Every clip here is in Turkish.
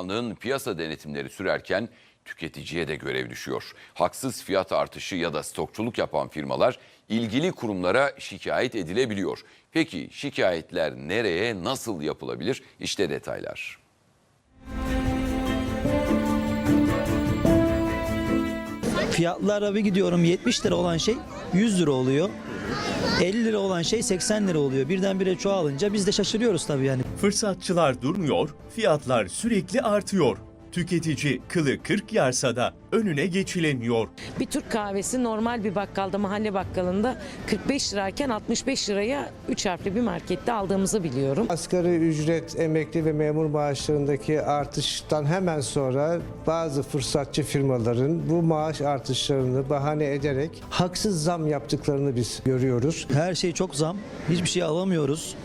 Bakanlığı'nın piyasa denetimleri sürerken tüketiciye de görev düşüyor. Haksız fiyat artışı ya da stokçuluk yapan firmalar ilgili kurumlara şikayet edilebiliyor. Peki şikayetler nereye, nasıl yapılabilir? İşte detaylar. Fiyatlara bir gidiyorum 70 lira olan şey 100 lira oluyor. 50 lira olan şey 80 lira oluyor. Birdenbire çoğalınca biz de şaşırıyoruz tabii yani. Fırsatçılar durmuyor, fiyatlar sürekli artıyor. Tüketici kılı kırk yarsa da önüne geçilemiyor. Bir Türk kahvesi normal bir bakkalda, mahalle bakkalında 45 lirayken 65 liraya 3 harfli bir markette aldığımızı biliyorum. Asgari ücret, emekli ve memur maaşlarındaki artıştan hemen sonra bazı fırsatçı firmaların bu maaş artışlarını bahane ederek haksız zam yaptıklarını biz görüyoruz. Her şey çok zam. Hiçbir şey alamıyoruz.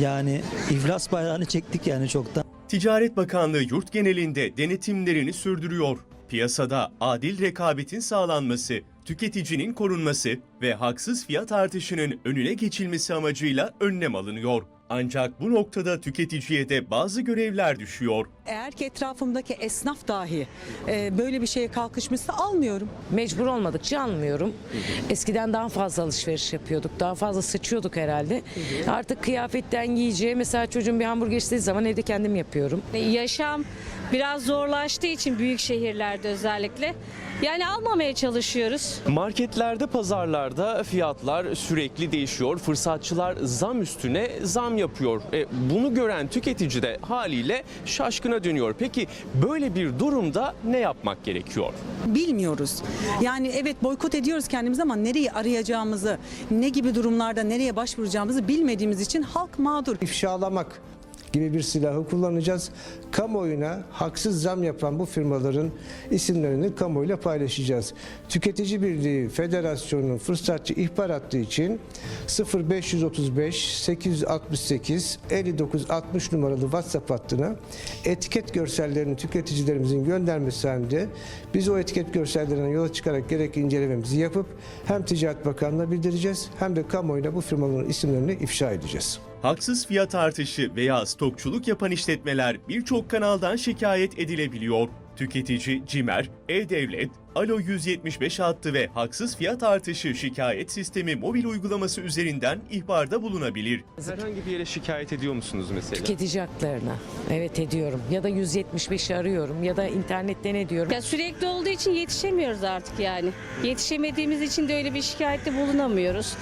Yani iflas bayrağını çektik yani çoktan. Ticaret Bakanlığı yurt genelinde denetimlerini sürdürüyor. Piyasada adil rekabetin sağlanması, tüketicinin korunması ve haksız fiyat artışının önüne geçilmesi amacıyla önlem alınıyor. Ancak bu noktada tüketiciye de bazı görevler düşüyor. Eğer ki etrafımdaki esnaf dahi e, böyle bir şeye kalkışmışsa almıyorum. Mecbur olmadıkça almıyorum. Eskiden daha fazla alışveriş yapıyorduk. Daha fazla sıçıyorduk herhalde. Artık kıyafetten giyeceğe mesela çocuğum bir hamburger istediği zaman evde kendim yapıyorum. Yaşam biraz zorlaştığı için büyük şehirlerde özellikle yani almamaya çalışıyoruz. Marketlerde, pazarlarda fiyatlar sürekli değişiyor. Fırsatçılar zam üstüne zam yapıyor. E, bunu gören tüketici de haliyle şaşkına dönüyor. Peki böyle bir durumda ne yapmak gerekiyor? Bilmiyoruz. Yani evet boykot ediyoruz kendimizi ama nereyi arayacağımızı, ne gibi durumlarda nereye başvuracağımızı bilmediğimiz için halk mağdur. İfşalamak gibi bir silahı kullanacağız. Kamuoyuna haksız zam yapan bu firmaların isimlerini kamuoyuyla paylaşacağız. Tüketici Birliği Federasyonu'nun fırsatçı ihbar hattı için 0535 868 59 60 numaralı WhatsApp hattına etiket görsellerini tüketicilerimizin göndermesi halinde biz o etiket görsellerinden yola çıkarak gerekli incelememizi yapıp hem Ticaret Bakanlığı'na bildireceğiz hem de kamuoyuna bu firmaların isimlerini ifşa edeceğiz. Haksız fiyat artışı veya stokçuluk yapan işletmeler birçok kanaldan şikayet edilebiliyor. Tüketici Cimer, E-Devlet, Alo 175 hattı ve haksız fiyat artışı şikayet sistemi mobil uygulaması üzerinden ihbarda bulunabilir. Herhangi bir yere şikayet ediyor musunuz mesela? Tüketici haklarına. Evet ediyorum. Ya da 175'i arıyorum ya da internetten ediyorum. Ya sürekli olduğu için yetişemiyoruz artık yani. Yetişemediğimiz için de öyle bir şikayette bulunamıyoruz.